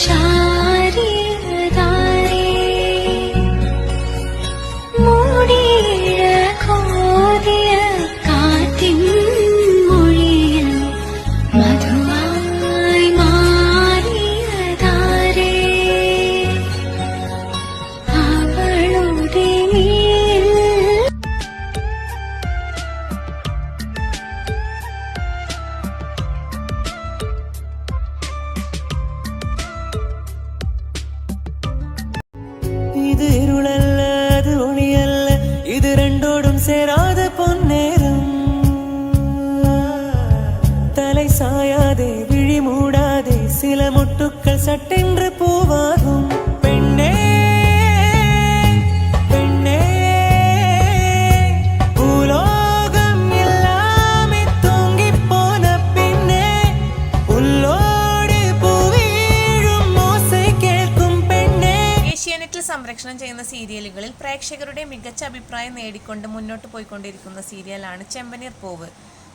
长 மட்டும் சேராத பொன்னேரம். தலை சாயாதே விழி மூடாதே சில முட்டுக்கள் சட்டென்று സംരക്ഷണം ചെയ്യുന്ന സീരിയലുകളിൽ പ്രേക്ഷകരുടെ മികച്ച അഭിപ്രായം നേടിക്കൊണ്ട് മുന്നോട്ട് പോയിക്കൊണ്ടിരിക്കുന്ന സീരിയലാണ് ചെമ്പനീർ പൂവ്.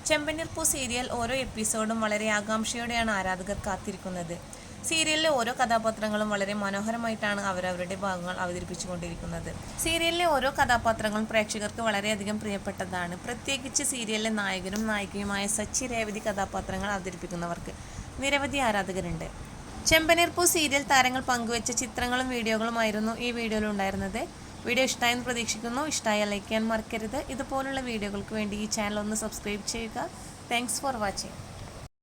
ചെമ്പനീർ പൂ സീരിയൽ ഓരോ എപ്പിസോഡും വളരെ ആകാംക്ഷയോടെയാണ് ആരാധകർ കാത്തിരിക്കുന്നത്. സീരിയലിലെ ഓരോ കഥാപാത്രങ്ങളും വളരെ മനോഹരമായിട്ടാണ് അവരവരുടെ ഭാഗങ്ങൾ അവതരിപ്പിച്ചുകൊണ്ടിരിക്കുന്നത്. സീരിയലിലെ ഓരോ കഥാപാത്രങ്ങളും പ്രേക്ഷകർക്ക് വളരെയധികം പ്രിയപ്പെട്ടതാണ്. പ്രത്യേകിച്ച് സീരിയലിലെ നായകനും നായികയുമായ സച്ചി രേവതി കഥാപാത്രങ്ങൾ അവതരിപ്പിക്കുന്നവർക്ക് നിരവധി ആരാധകരുണ്ട്. ചെമ്പനീർപ്പൂ സീരിയൽ താരങ്ങൾ പങ്കുവച്ച ചിത്രങ്ങളും വീഡിയോകളുമായിരുന്നു ഈ വീഡിയോയിൽ ഉണ്ടായിരുന്നത്. വീഡിയോ ഇഷ്ടമായെന്ന് പ്രതീക്ഷിക്കുന്നു. ഇഷ്ടമായ ലൈക്ക് ചെയ്യാൻ മറക്കരുത്. ഇതുപോലുള്ള വീഡിയോകൾക്ക് വേണ്ടി ഈ ചാനൽ ഒന്ന് സബ്സ്ക്രൈബ് ചെയ്യുക. Thanks for watching